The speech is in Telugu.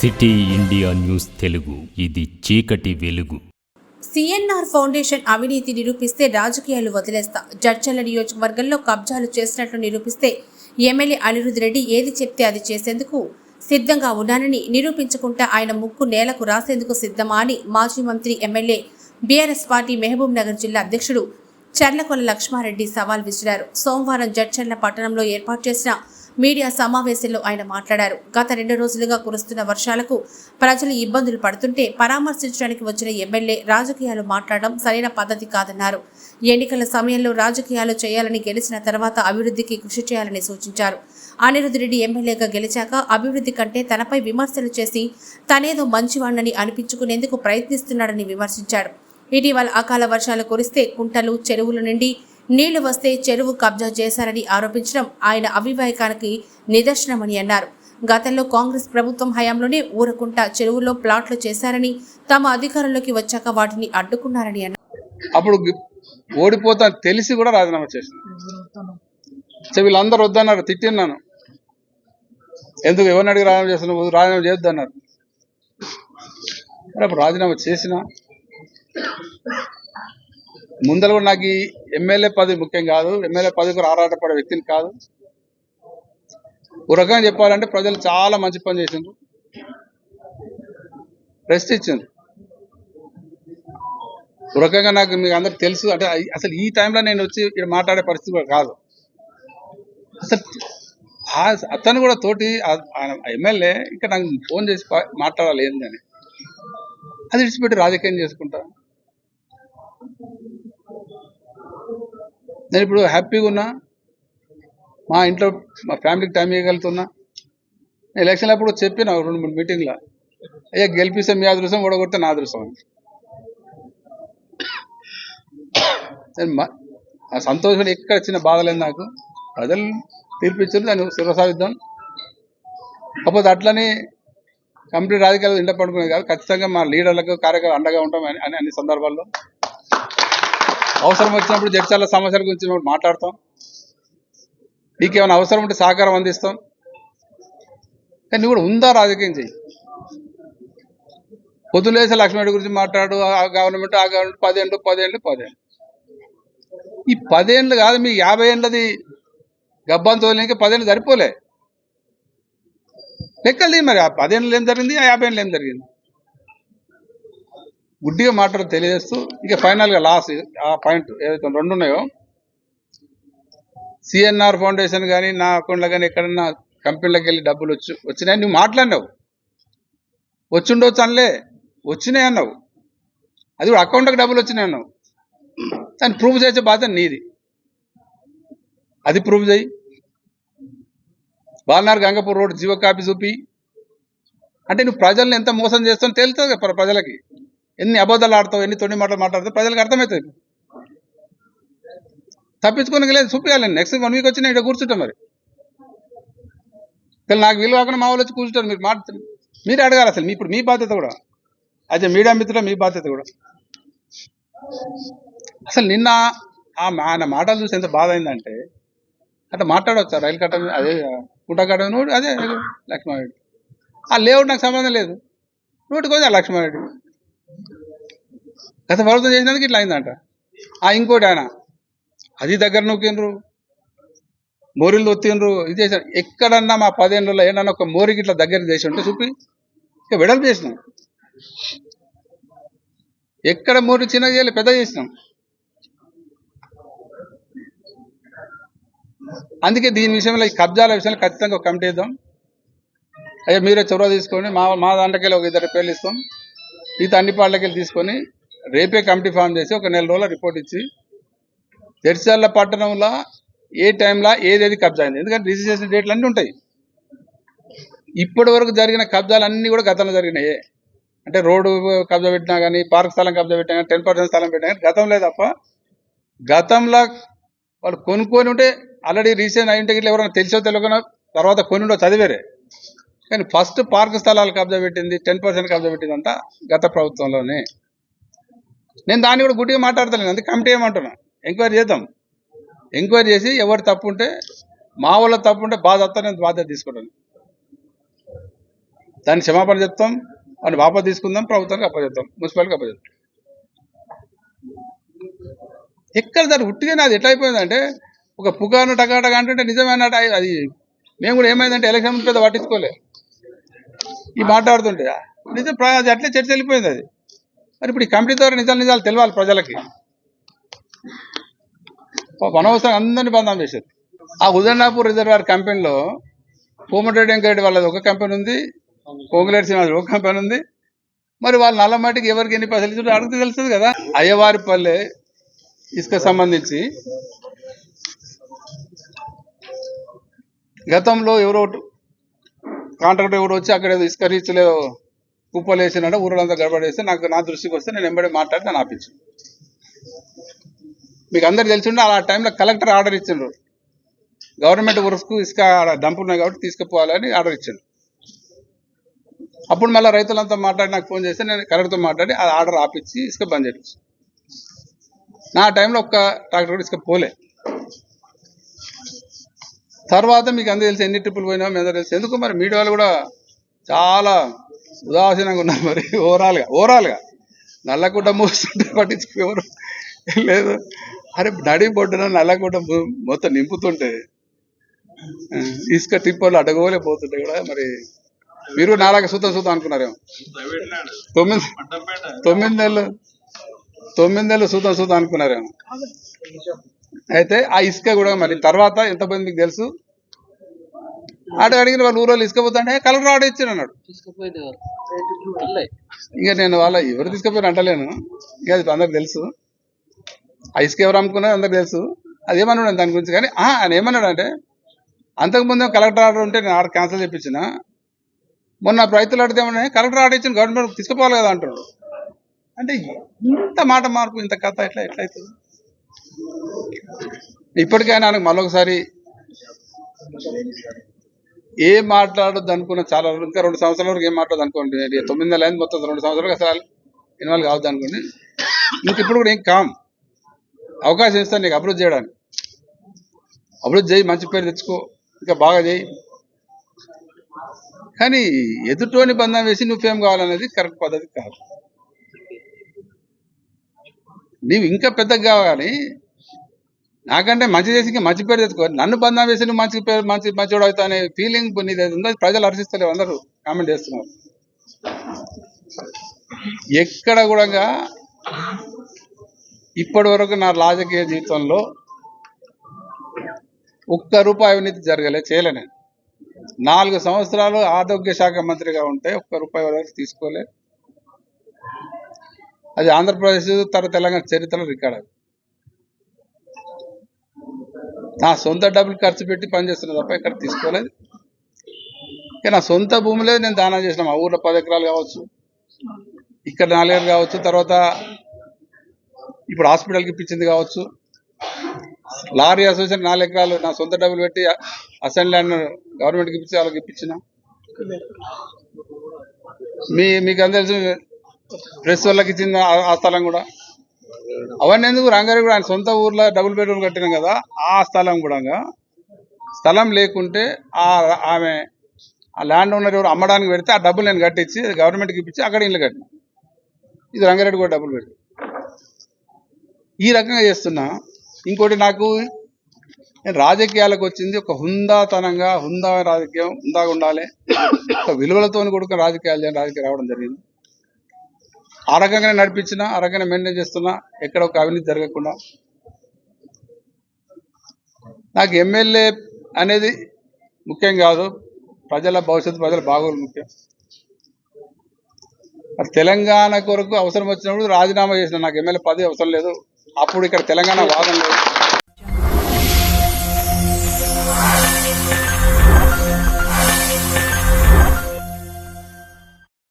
City India news Telugu. ఇది చీకటి వెలుగు. సిఎన్ఆర్ ఫౌండేషన్ అవినీతి నిరూపిస్తే రాజకీయాలు వదిలేస్తా. జడ్చల్ల నియోజకవర్గంలో కబ్జాలు చేసినట్లు నిరూపిస్తే ఎమ్మెల్యే అనిరుద్ రెడ్డి ఏది చెప్తే అది చేసేందుకు సిద్ధంగా ఉన్నానని నిరూపించుకుంటే ఆయన ముక్కు నేలకు రాసేందుకు సిద్ధమా అని మాజీ మంత్రి MLA BRS party Mahabub Nagar జిల్లా అధ్యక్షుడు చర్లకొల లక్ష్మారెడ్డి సవాల్ విసిరారు. సోమవారం జడ్చర్ల పట్టణంలో ఏర్పాటు చేసిన మీడియా సమావేశంలో ఆయన మాట్లాడారు. గత రెండు రోజులుగా కురుస్తున్న వర్షాలకు ప్రజలు ఇబ్బందులు పడుతుంటే పరామర్శించడానికి వచ్చిన ఎమ్మెల్యే రాజకీయాలు మాట్లాడడం సరైన పద్ధతి కాదన్నారు. ఎన్నికల సమయంలో రాజకీయాలు చేయాలని గెలిచిన తర్వాత అభివృద్ధికి కృషి చేయాలని సూచించారు. అనిరుద్ రెడ్డి ఎమ్మెల్యేగా గెలిచాక అభివృద్ధి కంటే తనపై విమర్శలు చేసి తనేదో మంచివాణ్ణని అనిపించుకునేందుకు ప్రయత్నిస్తున్నాడని విమర్శించాడు. ఇటీవల అకాల వర్షాలు కురిస్తే కుంటలు చెరువుల నుండి నీళ్ళు వస్తే చెరువు కబ్జా చేశారని ఆరోపించడం ఆయన అవివేకానికి నిదర్శనమని అన్నారు. గతంలో కాంగ్రెస్ ప్రభుత్వం హయాంలోనే ఊరకుంట చెరువులో ప్లాట్లు చేశారని తమ అధికారంలోకి వచ్చాక వాటిని అడ్డుకున్నారని అన్నారు. అప్పుడు ఓడిపోతా తెలిసి కూడా రాజీనామా చేసింది. వీళ్ళందరూ వద్దన్నారు తిట్టిన్నాను. ఎందుకు ఎవరిని అడిగి రాజీనామా చేస్తున్నావు రాజీనామా చేద్దన్నారు మరి అప్పుడు రాజీనామా చేసిన ముందర కూడా నాకు ఈ ఎమ్మెల్యే పదవి ముఖ్యం కాదు. ఎమ్మెల్యే పదవి కూడా ఆరాటపడే వ్యక్తిని కాదు. ఒక రకంగా చెప్పాలంటే ప్రజలు చాలా మంచి పని చేసిండ్రు. రెస్ట్ ఇచ్చిండ్రు. ఒక రకంగా నాకు మీకు అందరికి తెలుసు. అంటే అసలు ఈ టైంలో నేను వచ్చి ఇక్కడ మాట్లాడే పరిస్థితి కూడా కాదు. అసలు అతను కూడా తోటి ఆ- ఎమ్మెల్యే ఇంకా నాకు ఫోన్ చేసి మాట్లాడాలి ఏందని. అది విడిచిపెట్టి రాజకీయం చేసుకుంటా. నేను ఇప్పుడు హ్యాపీగా ఉన్నా. మా ఇంట్లో మా ఫ్యామిలీకి టైం ఇవ్వగలుగుతున్నా. ఎలక్షన్ అప్పుడు చెప్పిన రెండు మూడు మీటింగ్లో. అయ్యా గెలిపిస్తే మీ అదృష్టం ఓడగొడితే నా అదృష్టం నేను మా ఆ సంతోషం ఎక్కడ చిన్న బాధ లేదు నాకు. ప్రజలు తీర్పిచ్చారు దాన్ని శిరసాదిద్దాం కాకపోతే అట్లని కంప్లీట్ రాజకీయాలు ఇంట పడుకునేది కాదు. ఖచ్చితంగా మా లీడర్లకు కార్యకర్త అండగా ఉంటాం అని అని అన్ని సందర్భాల్లో. అవసరం వచ్చినప్పుడు జడ్చాల సమస్యల గురించి మేము మాట్లాడతాం. నీకు ఏమైనా అవసరం ఉంటే సహకారం అందిస్తాం. కానీ నువ్వు కూడా ఉందా రాజకీయం చెయ్యి. పొద్దులేసే లక్ష్మణుడి గురించి మాట్లాడు ఆ గవర్నమెంట్ ఆ గవర్నమెంట్ పదేళ్ళు పదేళ్ళు పదేళ్ళు. ఈ పదేళ్ళు కాదు మీ యాభై ఏళ్ళది గబ్బాన్ తోలినాక పదేళ్ళు సరిపోలే. లెక్కలు మరి ఆ పదేళ్ళు ఏం జరిగింది ఆ యాభై ఏళ్ళు ఏం జరిగింది? గుడ్డిగా మాట్లాడు తెలియజేస్తూ ఇక ఫైనల్గా లాస్ట్ ఆ పాయింట్ ఏదైతే రెండు ఉన్నాయో సిఎన్ఆర్ ఫౌండేషన్ కానీ నా అకౌంట్లో కానీ ఎక్కడన్నా కంపెనీలకు వెళ్ళి డబ్బులు వచ్చి వచ్చినాయి నువ్వు మాట్లాడినావు. వచ్చిండొచ్చు అనలే వచ్చినాయి అన్నావు. అది కూడా అకౌంట్కి డబ్బులు వచ్చినాయి అన్నావు. దాన్ని ప్రూవ్ చేసే బాధ్యత నీది. అది ప్రూవ్ చేయి. బాలనార్ గంగపూర్ రోడ్ జీవో కాపీ చూపి. అంటే నువ్వు ప్రజల్ని ఎంత మోసం చేస్తావు తెలుస్తుంది ప్రజలకి. ఎన్ని అబద్ధాలు ఆడతావు ఎన్ని తొండి మాటలు మాట్లాడతావు ప్రజలకు అర్థమవుతుంది తప్పించుకోనికి లేదు చూపించాలి నెక్స్ట్ వన్ వీక్ వచ్చి నేను కూర్చుంటాం మరి. అసలు నాకు వీలు కాకుండా మా వాళ్ళు వచ్చి కూర్చుంటారు మీరు మాట మీరే అడగాలి అసలు మీ ఇప్పుడు మీ బాధ్యత కూడా. అదే మీడియా మిత్రుల మీ బాధ్యత కూడా. అసలు నిన్న ఆ మా- ఆయన మాటలు చూసి ఎంత బాధ అయిందంటే అట్లా మాట్లాడవచ్చు రైలు కట్ట అదే కుంట కట్ట అదే లక్ష్మారెడ్డి. ఆ లేఅవుట్ నాకు సంబంధం లేదు. నోటికి వచ్చి ఆ లక్ష్మారెడ్డి. గత ప్రభుత్వం చేసినందుకు ఇట్లా అయిందంట. ఆ ఇంకోటి ఆయన అది దగ్గర నొక్కిండ్రు మోరీలు ఒత్తిండ్రు ఇది చేశారు. ఎక్కడన్నా మా పదేళ్ళలో ఏమన్నా ఒక మోరికి ఇట్లా దగ్గర చేసి ఉంటే చూపి ఇక వెడల్పు చేసినాం. ఎక్కడ మోరి చిన్న చేయాలి పెద్ద చేసినాం. అందుకే దీని విషయంలో ఈ కబ్జాల విషయంలో ఖచ్చితంగా ఒక కమిటీ ఇద్దాం అయ్యా మీరే చొరవ తీసుకొని మా మా దాంట్లోకి వెళ్ళి ఒక ఇద్దరు పేర్లు ఇస్తాం. ఈ అన్ని పాటలకి వెళ్ళి తీసుకొని రేపే కమిటీ ఫామ్ చేసి ఒక నెల రోజుల రిపోర్ట్ ఇచ్చి తెరిచాల పట్టణంలో ఏ టైంలో ఏదేది కబ్జా అయింది? ఎందుకంటే రిజిస్ట్రేషన్ డేట్లు అన్నీ ఉంటాయి. ఇప్పటి వరకు జరిగిన కబ్జాలు అన్నీ కూడా గతంలో జరిగినాయి. అంటే రోడ్డు కబ్జా పెట్టినా కానీ పార్క్ స్థలం కబ్జా పెట్టినా కానీ టెన్ పర్సెంట్ స్థలం పెట్టినా కానీ గతంలో తప్ప గతంలో వాళ్ళు కొనుక్కొని ఉంటే ఆల్రెడీ రీసెంట్ అయి ఉంటే ఇట్లా ఎవరైనా తెలిసో తెలియకుండా తర్వాత కొని ఉండో చదివేరే. కానీ ఫస్ట్ పార్క్ స్థలాలు కబ్జా పెట్టింది టెన్ పర్సెంట్ కబ్జా పెట్టింది అంతా గత ప్రభుత్వంలోనే. నేను దాన్ని కూడా గుడ్డిగా మాట్లాడతాను అందుకే కమిటీ ఏమంటున్నా? ఎంక్వైరీ చేద్దాం. ఎంక్వైరీ చేసి ఎవరు తప్పు ఉంటే మా వాళ్ళ తప్పు ఉంటే బాధ నేను బాధ్యత తీసుకుంటాను. దాన్ని క్షమాపణ చెప్తాం. వాడిని వాపస్ తీసుకుందాం. ప్రభుత్వానికి అప్పచెప్తాం. మున్సిపాలిటీకి అప్పచెప్తాం. ఎక్కడ దాన్ని ఉట్టిగా నాది ఎట్లా అయిపోయిందంటే ఒక పుగాను టకాటగా అంటుంటే నిజమేనట అది మేము కూడా ఏమైందంటే ఎలక్షన్ పెద్ద పట్టించుకోలే. ఈ మాట్లాడుతుంటే. నిజం అది అట్లే చర్చ వెళ్ళిపోయింది అది. మరి ఇప్పుడు ఈ కమిటీ ద్వారా నిజాలు నిజాలు తెలియాలి ప్రజలకి. వనవసరం అందరినీ బంధం చేసేది ఆ ఉదయనాపూర్ రిజర్వాయర్ కంపెనీలో కోమటిరెడ్డి వెంకరెడ్డి వాళ్ళది ఒక కంపెనీ ఉంది కోంగులేటి శ్రీనివాస్ ఒక కంపెనీ ఉంది. మరి వాళ్ళు నల్లమాటికి ఎవరికి ఎన్ని పైసలు ఇచ్చారో అడిగితే తెలుస్తుంది కదా. అయ్యవారిపల్లె ఇసుక సంబంధించి గతంలో ఎవరో కాంట్రాక్టర్ ఎవరు వచ్చి అక్కడ ఇసుక రీచ్ కుప్పలు ఊరులంతా ఊరంతా గడబడేస్తే నాకు నా దృష్టికి వస్తే నేను ఎంబడి మాట్లాడి నేను ఆపించు. మీకు అందరు తెలిసిండే ఆ టైంలో కలెక్టర్ ఆర్డర్ ఇచ్చిండ్రు. గవర్నమెంట్ వర్క్స్కు ఇసుక డంప్ ఉన్నాయి కాబట్టి తీసుకుపోవాలని ఆర్డర్ ఇచ్చిండు అప్పుడు మళ్ళీ రైతులంతా మాట్లాడి నాకు ఫోన్ చేస్తే నేను కలెక్టర్తో మాట్లాడి ఆ ఆర్డర్ ఆపించి ఇసుక బంద్ చేయొచ్చు నా టైంలో ఒక్క ట్రాక్టర్ కూడా ఇసుక పోలే. తర్వాత మీకు అందరూ తెలిసి ఎన్ని ట్రిప్పులు పోయినా మీ అందరూ తెలుసు. ఎందుకు మరి మీడియా వాళ్ళు కూడా చాలా ఉదాసీనంగా ఉన్నారు మరి ఓవరాల్గా ఓవరాల్గా. నల్లగుడ్డ మూస్తుంటే పట్టించుకోరు లేదు. అరే నడి బొడ్డున నల్లగుడ్డ మొత్తం నింపుతుంటే. ఇసుక టిప్పర్లు అడగోలే పోతుంటే కూడా మరి మీరు నాలాగా సూతం సూతం అనుకున్నారేమో. తొమ్మిది తొమ్మిది నెలలు తొమ్మిది నెలలు సూతం సూతం అనుకున్నారేమో. అయితే ఆ ఇసుక కూడా మరి తర్వాత ఎంతమంది మీకు తెలుసు? ఆడ అడిగిన వాళ్ళు ఊరోళ్ళు ఇసుక పోతుంటే కలెక్టర్ ఆర్డర్ ఇచ్చాను అన్నాడు ఇంకా నేను వాళ్ళ ఎవరు తీసుకుపోయారు అంటలేను. ఇంకా అది అందరికి తెలుసు. ఆ ఇసుక ఎవరు అమ్ముకున్నారో అందరికి తెలుసు. అది ఏమన్నాడు దాని గురించి కానీ ఆయన ఏమన్నాడు అంటే అంతకుముందు కలెక్టర్ ఆర్డర్ ఉంటే నేను ఆర్డర్ క్యాన్సిల్ చేయించిన మొన్న రైతులు ఏమన్నా కలెక్టర్ ఆర్డర్ ఇచ్చిన గవర్నమెంట్ తీసుకుపోవాలి కదా అంటున్నాడు. అంటే ఇంత మాట మార్పు ఇంత కథ ఎట్లా ఎట్లా అవుతుంది? ఇప్పటికైనా ఆయనకు మరొకసారి ఏం మాట్లాడొద్దు అనుకున్న చాలా ఇంకా రెండు సంవత్సరాల వరకు ఏం మాట్లాడదు అనుకోండి. తొమ్మిది నెలలు అయింది మొత్తం రెండు సంవత్సరాలకు అసలు ఇన్వాల్వ్ కావద్దు అనుకోండి. నీకు ఇప్పుడు కూడా ఏం కామ్? అవకాశం ఇస్తాను నీకు అభివృద్ధి చేయడానికి. అభివృద్ధి చేయి మంచి పేరు తెచ్చుకో ఇంకా బాగా చేయి. కానీ ఎదుటోని బంధం వేసి నువ్వేం కావాలనేది కరెక్ట్ పద్ధతి కాదు. నీవు ఇంకా పెద్దగా కావాలి. నాకంటే మంచి చేసి మంచి పేరు తెచ్చుకో. నన్ను బంధం వేసి నువ్వు మంచి పేరు మంచి మంచివాడు అవుతా అనే ఫీలింగ్ నీది ఉందో? ప్రజలు హర్షిస్తలేవు అందరూ. కామెంట్ చేస్తున్నారు. ఎక్కడ కూడా ఇప్పటి వరకు నా రాజకీయ జీవితంలో ఒక్క రూపాయి అవినీతి జరగలే చేయలే నేను. నాలుగు సంవత్సరాలు ఆరోగ్య శాఖ మంత్రిగా ఉంటే ఒక్క రూపాయి వరకు తీసుకోలే. అది ఆంధ్రప్రదేశ్ తర్వాత తెలంగాణ చరిత్రలో రికార్డ్ అది. నా సొంత డబ్బులు ఖర్చు పెట్టి పనిచేస్తున్నా తప్ప ఇక్కడ తీసుకోలేదు. ఇక నా సొంత భూమిలో నేను దానం చేసిన మా ఊర్లో పది ఎకరాలు కావచ్చు ఇక్కడ నాలుగు కావచ్చు తర్వాత ఇప్పుడు హాస్పిటల్కి ఇప్పించింది కావచ్చు. లారీ అసోసియేషన్ నాలుగు ఎకరాలు నా సొంత డబ్బులు పెట్టి అసెంబ్లీ ల్యాండ్ గవర్నమెంట్కి ఇప్పించి వాళ్ళకి ఇప్పించిన. మీ మీకు అందరి ప్రెస్ వాళ్ళకి ఇచ్చింది ఆ స్థలం కూడా. అవన్నీ ఎందుకు రంగారెడ్డి కూడా ఆయన సొంత ఊర్లో డబుల్ బెడ్రూమ్ కట్టినాం కదా ఆ స్థలం కూడా స్థలం లేకుంటే ఆ ఆమె ఆ ల్యాండ్ ఓనర్ ఎవరు అమ్మడానికి పెడితే ఆ డబ్బులు నేను కట్టించి గవర్నమెంట్కి ఇప్పించి అక్కడ ఇల్లు కట్టిన. ఇది రంగారెడ్డి కూడా డబ్బులు పెట్టి ఈ రకంగా చేస్తున్నా. ఇంకోటి నాకు నేను రాజకీయాలకు వచ్చింది ఒక హుందాతనంగా హుందా రాజకీయం హుందాగా ఉండాలి. ఒక విలువలతో కూడుకున్న రాజకీయాలు చేయని రాజకీయం రావడం జరిగింది. ఆ రకంగానే నడిపించిన ఆ రకంగా మెయింటైన్ చేస్తున్నా ఎక్కడ ఒక అవినీతి జరగకుండా. నాకు ఎమ్మెల్యే అనేది ముఖ్యం కాదు. ప్రజల భవిష్యత్తు ప్రజల బాగోలు ముఖ్యం. తెలంగాణ కొరకు అవసరం వచ్చినప్పుడు రాజీనామా చేసిన నాకు ఎమ్మెల్యే పదవి అవసరం లేదు. అప్పుడు ఇక్కడ తెలంగాణ వాదం లేదు.